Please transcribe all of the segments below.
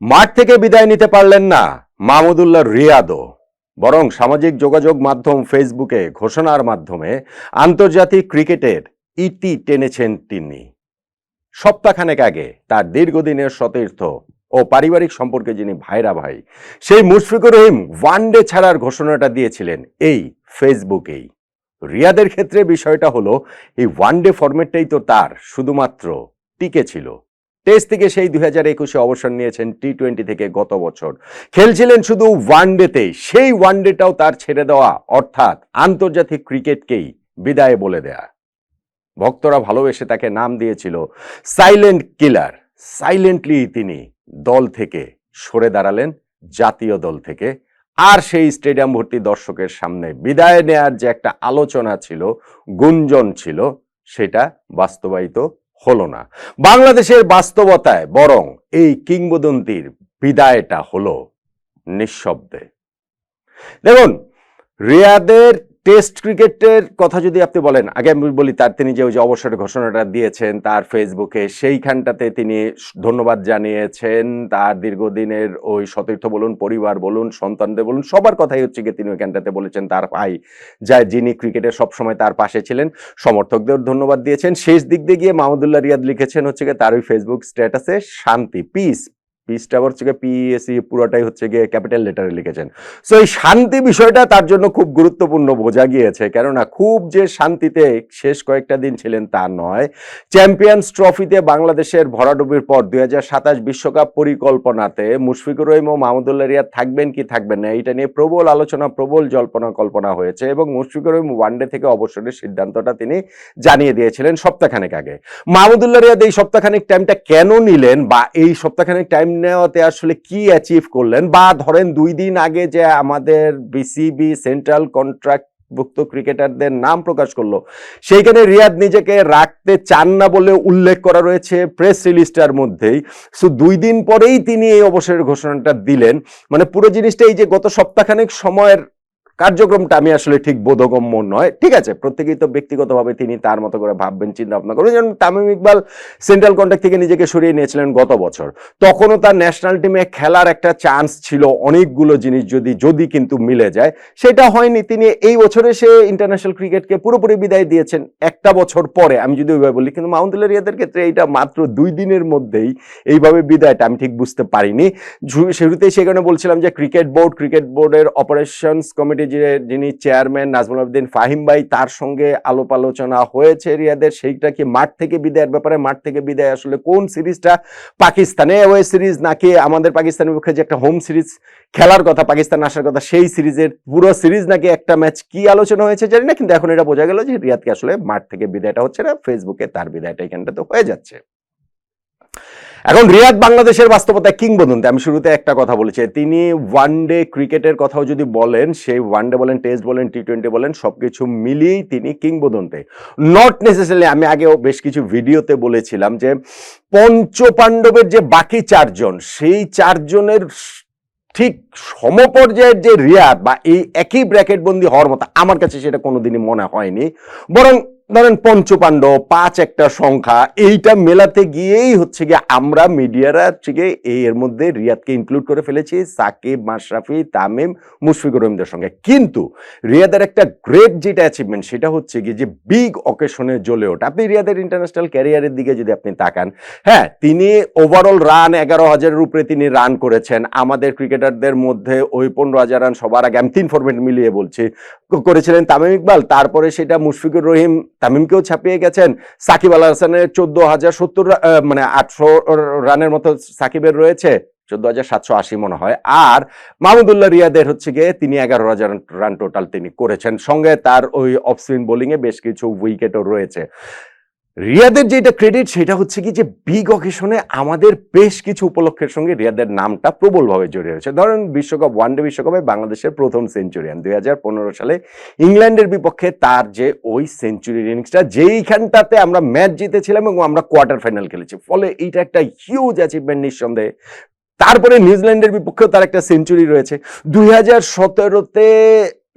মাঠ থেকে বিদায় নিতে পারলেন না মাহমুদুল্লাহ রিয়াদও। বরং সামাজিক যোগাযোগ মাধ্যম ফেসবুকে ঘোষণার মাধ্যমে আন্তর্জাতিক ক্রিকেটের ইতি টেনেছেন তিনি। সপ্তাহখানেক আগে তার দীর্ঘদিনের সতীর্থ ও পারিবারিক সম্পর্কে যিনি ভাইরা ভাই, সেই মুশফিকুর রহিম ওয়ানডে ছাড়ার ঘোষণাটা দিয়েছিলেন এই ফেসবুকেই। রিয়াদের ক্ষেত্রে বিষয়টা হলো, এই ওয়ানডে ফরম্যাটটাই তো তার, শুধুমাত্র টিকে ছিল। টেস্ট থেকে সেই দুই হাজার একুশে অবসর নিয়েছেন টি টোয়েন্টি থেকে গত বছর। খেলছিলেন শুধু ওয়ানডেতেই সেই ওয়ানডেটাও তার ছেড়ে দেওয়া, অর্থাৎ আন্তর্জাতিক ক্রিকেটকেই বিদায় বলে দেয়া। ভক্তরা ভালোবেসে তাকে নাম দিয়েছিল সাইলেন্ট কিলার। সাইলেন্টলি তিনি দল থেকে সরে দাঁড়ালেন, জাতীয় দল থেকে। আর সেই স্টেডিয়াম ভর্তি দর্শকের সামনে বিদায় নেয়ার যে একটা আলোচনা ছিল, গুঞ্জন ছিল, সেটা বাস্তবায়িত হলো না। বাংলাদেশের বাস্তবতায় বরং এই কিংবদন্তির বিদায়টা হলো নিঃশব্দে। দেখুন রিয়াদের টেস্ট ক্রিকেটের কথা যদি আপনি বলেন, আগে আমি বলি তার, তিনি যে ওই যে অবসর ঘোষণাটা দিয়েছেন তার ফেসবুকে, সেইখানটাতে তিনি ধন্যবাদ জানিয়েছেন। তার দীর্ঘদিনের ওই সতীর্থ বলুন, পরিবার বলুন, সন্তানদের বলুন, সবার কথাই হচ্ছে গিয়ে তিনি ওইখানটাতে বলেছেন তার ভাই যা যিনি ক্রিকেটের সবসময় তার পাশে ছিলেন। সমর্থকদের ধন্যবাদ দিয়েছেন। শেষ দিক দিয়ে গিয়ে মাহমুদুল্লাহ রিয়াদ লিখেছেন হচ্ছে গিয়ে তার ওই ফেসবুক স্ট্যাটাসে শান্তি পিস পিসটা হচ্ছে গিয়ে পিএসি পুরোটাই হচ্ছে গিয়ে ক্যাপিটাল লেটারে লিখেছেন। সো এই শান্তি বিষয়টা তার জন্য খুব গুরুত্বপূর্ণ বোঝা গিয়েছে। কেননা খুব যে শান্তিতে শেষ কয়েকটা দিন ছিলেন তা নয়। চ্যাম্পিয়ন্স ট্রফিতে বাংলাদেশের ভরাডুবির পর দুই বিশ্বকাপ পরিকল্পনাতে মুশফিকুর রহিম ও মাহমুদুল্লাহ রিয়াদ থাকবেন কি থাকবেন না এটা নিয়ে প্রবল আলোচনা, প্রবল জল্পনা কল্পনা হয়েছে এবং মুশফিকুর রহিম ওয়ানডে থেকে অবসরের সিদ্ধান্তটা তিনি জানিয়ে দিয়েছিলেন সপ্তাহখানেক আগে। মাহমুদুল্লাহ রিয়াদ এই সপ্তাহখানেক টাইমটা কেন নিলেন বা এই সপ্তাহখানেক টাইম নেওয়াতে আসলে কি অ্যাচিভ করলেন? বা ধরেন দুই দিন আগে যে আমাদের বিসিবি সেন্ট্রাল কন্ট্রাক্ট ভুক্ত ক্রিকেটারদের নাম প্রকাশ করল, সেইখানে রিয়াদ নিজেকে রাখতে চান না বলে উল্লেখ করা রয়েছে প্রেস রিলিজটার মধ্যেই। সো দুই দিন পরেই তিনি এই অবসরের ঘোষণাটা দিলেন। মানে পুরো জিনিসটা এই যে গত সপ্তাহখানেক সময়ের কার্যক্রমটা আমি আসলে ঠিক বোধগম্য নয়। ঠিক আছে, প্রত্যেকেই তো ব্যক্তিগতভাবে তিনি তার মতো করে ভাববেন চিন্তা ভাবনা করবেন। যেমন তামিম ইকবাল সেন্ট্রাল কন্ট্যাক্ট থেকে নিজেকে সরিয়ে নিয়েছিলেন গত বছর। তখনও তার ন্যাশনাল টিমে খেলার একটা চান্স ছিল অনেকগুলো জিনিস যদি যদি কিন্তু মিলে যায়। সেটা হয়নি। তিনি এই বছরে সে ইন্টারন্যাশনাল ক্রিকেটকে পুরোপুরি বিদায় দিয়েছেন একটা বছর পরে। আমি যদি ওইভাবে বলি, কিন্তু মাহমুদুল্লাহ রিয়াদের ক্ষেত্রে এইটা মাত্র দুই দিনের মধ্যেই এইভাবে বিদায়টা আমি ঠিক বুঝতে পারিনি। শুরুতেই সেখানে বলছিলাম যে ক্রিকেট বোর্ড ক্রিকেট বোর্ডের অপারেশনস কমিটি যে যিনি চেয়ারম্যান নাজমুল আবদিন ফাহিম ভাই, তার সঙ্গে আলোপ আলোচনা হয়েছে রিয়াদের। সেইটা কি মাঠ থেকে বিদায়ের ব্যাপারে? মাঠ থেকে বিদায় আসলে কোন সিরিজটা? পাকিস্তানে ওয়ে সিরিজ নাকি আমাদের পাকিস্তানের পক্ষে যে একটা হোম সিরিজ খেলার কথা, পাকিস্তান আসার কথা, সেই সিরিজের পুরো সিরিজ নাকি একটা ম্যাচ কি আলোচনা হয়েছে জানি না, কিন্তু এখন এটা বোঝা গেল যে রিয়াদকে আসলে মাঠ থেকে বিদায়টা হচ্ছে না ফেসবুকে তার বিদায়টা এখানটাতে হয়ে যাচ্ছে। এখন রিয়াদ বাংলাদেশের বাস্তবতায় কিংবদন্তি। আমি শুরুতে একটা কথা বলেছি। তিনি ওয়ান ডে ক্রিকেটের কথাও যদি বলেন, সেই ওয়ান ডে বলেন টেস্ট বলেন টি টোয়েন্টি বলেন সব কিছু মিলিয়েই তিনি কিংবদন্তি। নট নেসেসারি আমি আগেও বেশ কিছু ভিডিওতে বলেছিলাম যে, পঞ্চপাণ্ডবের যে বাকি চারজন, সেই চারজনের ঠিক সমপর্যায়ের যে রিয়াদ বা এই একই ব্র্যাকেট বন্দি হওয়ার মতো, আমার কাছে সেটা কোনোদিনই মনে হয়নি। বরং ধরেন পঞ্চপাণ্ডব পাঁচ একটা সংখ্যা, এইটা মেলাতে গিয়েই হচ্ছে গিয়ে আমরা মিডিয়ারা হচ্ছে গিয়ে এর মধ্যে রিয়াদকে ইনক্লুড করে ফেলেছি, সাকিব, মাশরাফি, তামিম, মুশফিকুর রহিমদের সঙ্গে। কিন্তু রিয়াদের একটা গ্রেট যেটা অ্যাচিভমেন্ট সেটা হচ্ছে গিয়ে যে বিগ অকেশনে জ্বলে ওঠা। আপনি রিয়াদের ইন্টারন্যাশনাল ক্যারিয়ারের দিকে যদি আপনি তাকান হ্যাঁ তিনি ওভারঅল রান এগারো হাজারের উপরে তিনি রান করেছেন। আমাদের ক্রিকেটারদের মধ্যে ওই পনেরো হাজার রান সবার আগে আমি তিন ফরম্যাট মিলিয়ে বলছি। করেছিলেন তামিম ইকবাল, তারপরে সেটা মুশফিকুর রহিম তামিমকেও ছাপিয়ে গেছেন। সাকিব আল হাসানের চোদ্দ হাজার সত্তর মানে আটশো রানের মতো সাকিবের রয়েছে, চোদ্দ হাজার সাতশো আশি মনে হয়। আর মাহমুদুল্লাহ রিয়াদের হচ্ছে গিয়ে তিনি এগারো হাজার রান টোটাল তিনি করেছেন। সঙ্গে তার ওই অফ স্পিন বোলিংয়ে বেশ কিছু উইকেটও রয়েছে। রিয়াদের যেটা ক্রেডিট সেটা হচ্ছে কি যে বিগ অকেশনে আমাদের বেশ কিছু উপলক্ষের সঙ্গে রিয়াদের নামটা প্রবলভাবে জড়িয়ে রয়েছে। ধরেন, বিশ্বকাপ ওয়ানডে বিশ্বকাপে বাংলাদেশের প্রথম সেঞ্চুরিয়ান দুই হাজার পনেরো সালে ইংল্যান্ডের বিপক্ষে তার যে ওই সেঞ্চুরি ইনিংসটা যেইখানটাতে আমরা ম্যাচ জিতেছিলাম এবং আমরা কোয়ার্টার ফাইনাল খেলেছি। ফলে এইটা একটা হিউজ অ্যাচিভমেন্ট নিঃসন্দেহে। তারপরে নিউজিল্যান্ডের বিপক্ষেও তার একটা সেঞ্চুরি রয়েছে। দুই হাজার সতেরোতে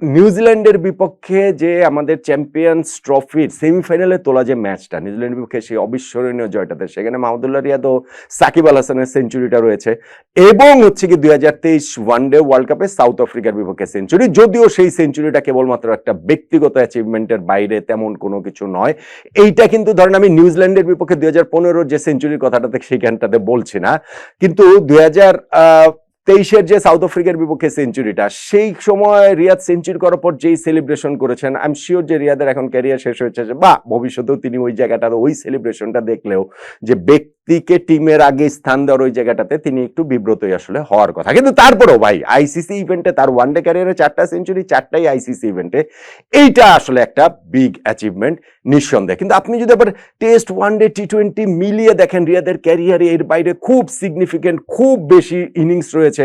নিউজিল্যান্ডের বিপক্ষে যে আমাদের চ্যাম্পিয়ন্স ট্রফির সেমিফাইনালে তোলা যে ম্যাচটা নিউজিল্যান্ডের বিপক্ষে সেই অবিস্মরণীয় জয়টাতে, সেখানে মাহমুদুল্লাহ রিয়াদ ও সাকিব আল হাসানের সেঞ্চুরিটা রয়েছে। এবং হচ্ছে কি দুই হাজার তেইশ ওয়ানডে ওয়ার্ল্ড কাপে সাউথ আফ্রিকার বিপক্ষে সেঞ্চুরি যদিও সেই সেঞ্চুরিটা কেবলমাত্র একটা ব্যক্তিগত অ্যাচিভমেন্টের বাইরে তেমন কোনো কিছু নয়। এইটা কিন্তু ধরেন আমি নিউজিল্যান্ডের বিপক্ষে দুই হাজার পনেরোর যে সেঞ্চুরির কথাটাতে, সেইখানটাতে বলছি না। কিন্তু দুই হাজার তেইশের যে সাউথ আফ্রিকার বিপক্ষে সেঞ্চুরিটা, সেই সময় রিয়াদ সেঞ্চুরি করার পর যেই সেলিব্রেশন করেছেন আই এম শিওর যে রিয়াদের এখন ক্যারিয়ার শেষ হয়েছে, বা ভবিষ্যতেও তিনি ওই জায়গাটাতে, ওই সেলিব্রেশনটা দেখলেও যে ব্যক্তিকে টিমের আগে স্থান দেওয়ার ওই জায়গাটাতে তিনি একটু বিব্রতই আসলে হওয়ার কথা। কিন্তু তারপরেও ভাই আইসিসি ইভেন্টে তার ওয়ানডে ক্যারিয়ারে চারটা সেঞ্চুরি চারটাই আইসিসি ইভেন্টে এইটা আসলে একটা বিগ অ্যাচিভমেন্ট নিঃসন্দেহে। কিন্তু আপনি যদি আবার টেস্ট ওয়ানডে টি টোয়েন্টি মিলিয়ে দেখেন রিয়াদের ক্যারিয়ারে এর বাইরে খুব সিগনিফিকেন্ট খুব বেশি ইনিংস রয়েছে।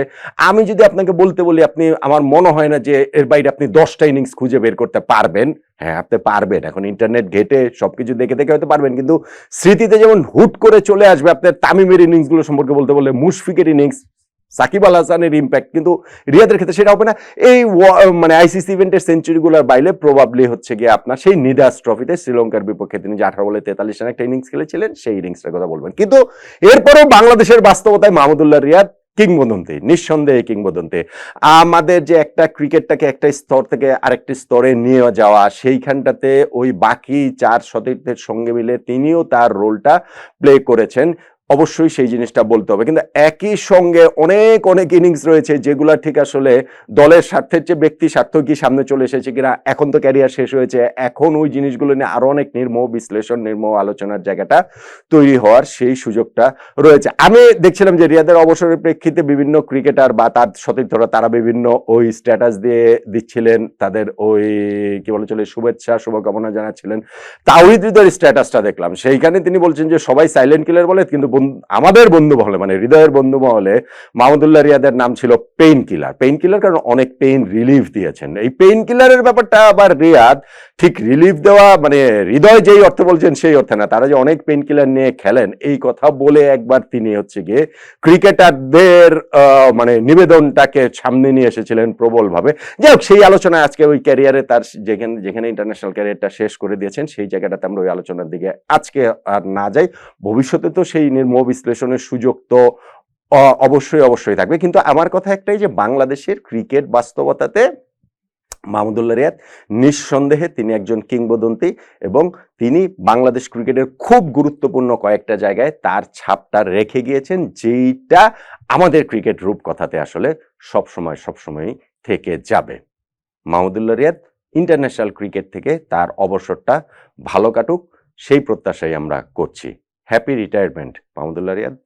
আমি যদি আপনাকে বলতে বলি, আপনি, আমার মনে হয় না যে এর বাইরে আপনি দশটা ইনিংস খুঁজে বের করতে পারবেন। হ্যাঁ আপনি পারবেন। এখন ইন্টারনেট ঘেটে সবকিছু দেখে দেখে হয়তো পারবেন, কিন্তু স্মৃতিতে যেমন হুট করে চলে আসবে আপনার তামিমের ইনিংসগুলো সম্পর্কে বলতে বললে মুশফিকের ইনিংস সাকিব আল হাসানের ইম্প্যাক্ট কিন্তু রিয়াদের ক্ষেত্রে সেটা হবে না। এই মানে আইসিসি ইভেন্টের সেঞ্চুরিগুলোর বাইরে প্রবাবলি হচ্ছে গিয়ে আপনার সেই নিদাস ট্রফিতে শ্রীলঙ্কার বিপক্ষে তিনি যে আঠারো বলে তেতাল্লিশ রান একটা ইনিংস খেলেছিলেন, সেই ইনিংসটার কথা বলবেন। কিন্তু এরপরেও বাংলাদেশের বাস্তবতায় মাহমুদুল্লাহ রিয়াদ কিংবদন্তি, নিঃসন্দেহে কিংবদন্তি। আমাদের যে একটা ক্রিকেটটাকে একটা স্তর থেকে আরেকটি স্তরে নিয়ে যাওয়া, সেইখানটাতে ওই বাকি চার সতীর্থের সঙ্গে মিলে তিনিও তার রোলটা প্লে করেছেন। অবশ্যই সেই জিনিসটা বলতে হবে। কিন্তু একই সঙ্গে অনেক অনেক ইনিংস রয়েছে যেগুলো ঠিক আসলে দলের স্বার্থের চেয়ে ব্যক্তি স্বার্থ কি সামনে চলে এসেছে কিনা, এখন তো ক্যারিয়ার শেষ হয়েছে, এখন ওই জিনিসগুলো নিয়ে আরও অনেক নির্মহ, বিশ্লেষণ, নির্মহ আলোচনার জায়গাটা তৈরি হওয়ার সেই সুযোগটা রয়েছে। আমি দেখছিলাম যে রিয়াদের অবসরের প্রেক্ষিতে বিভিন্ন ক্রিকেটার বা তার সতীর্থরা তারা বিভিন্ন ওই স্ট্যাটাস দিয়ে দিচ্ছিলেন, তাদের ওই, কি বলে চলে, শুভেচ্ছা, শুভকামনা জানাচ্ছিলেন। তাওহিদ স্ট্যাটাসটা দেখলাম। সেইখানে তিনি বলছেন যে সবাই সাইলেন্ট কিলার বলে, কিন্তু আমাদের বন্ধু মহলে মানে হৃদয়ের বন্ধু মহলে মাহমুদুল্লাহ রিয়াদের নাম ছিল পেইন কিলার পেইন কিলার কারণ অনেক পেইন রিলিফ দিয়েছেন। এই পেইন কিলারের ব্যাপারটা আবার রিয়াদ ঠিক রিলিফ দেওয়া মানে হৃদয় যেই অর্থে বলছেন সেই অর্থে না, তারা যে অনেক পেইন কিলার নিয়ে খেলেন, এই কথা বলে একবার তিনি হচ্ছে গিয়ে ক্রিকেটারদের মানে নিবেদনটাকে সামনে নিয়ে এসেছিলেন প্রবলভাবে। যাই হোক, সেই আলোচনায় আজকে ওই ক্যারিয়ারে তার যেখানে যেখানে ইন্টারন্যাশনাল ক্যারিয়ারটা শেষ করে দিয়েছেন, সেই জায়গাটাতে আমরা ওই আলোচনার দিকে আজকে আর না যাই। ভবিষ্যতে তো সেই নির্মহ বিশ্লেষণের সুযোগ তো অবশ্যই অবশ্যই থাকবে। কিন্তু আমার কথা একটাই যে বাংলাদেশের ক্রিকেট বাস্তবতাতে মাহমুদুল্লাহ রিয়াদ, নিঃসন্দেহে তিনি একজন কিংবদন্তি এবং তিনি বাংলাদেশ ক্রিকেটের খুব গুরুত্বপূর্ণ কয়েকটা জায়গায় তার ছাপটা রেখে গিয়েছেন, যেইটা আমাদের ক্রিকেট রূপকথাতে আসলে সবসময়, সবসময়ই থেকে যাবে। মাহমুদুল্লাহ রিয়াদ ইন্টারন্যাশনাল ক্রিকেট থেকে তার অবসরটা ভালো কাটুক, সেই প্রত্যাশাই আমরা করছি। Happy retirement, Mahmudullah Riyad.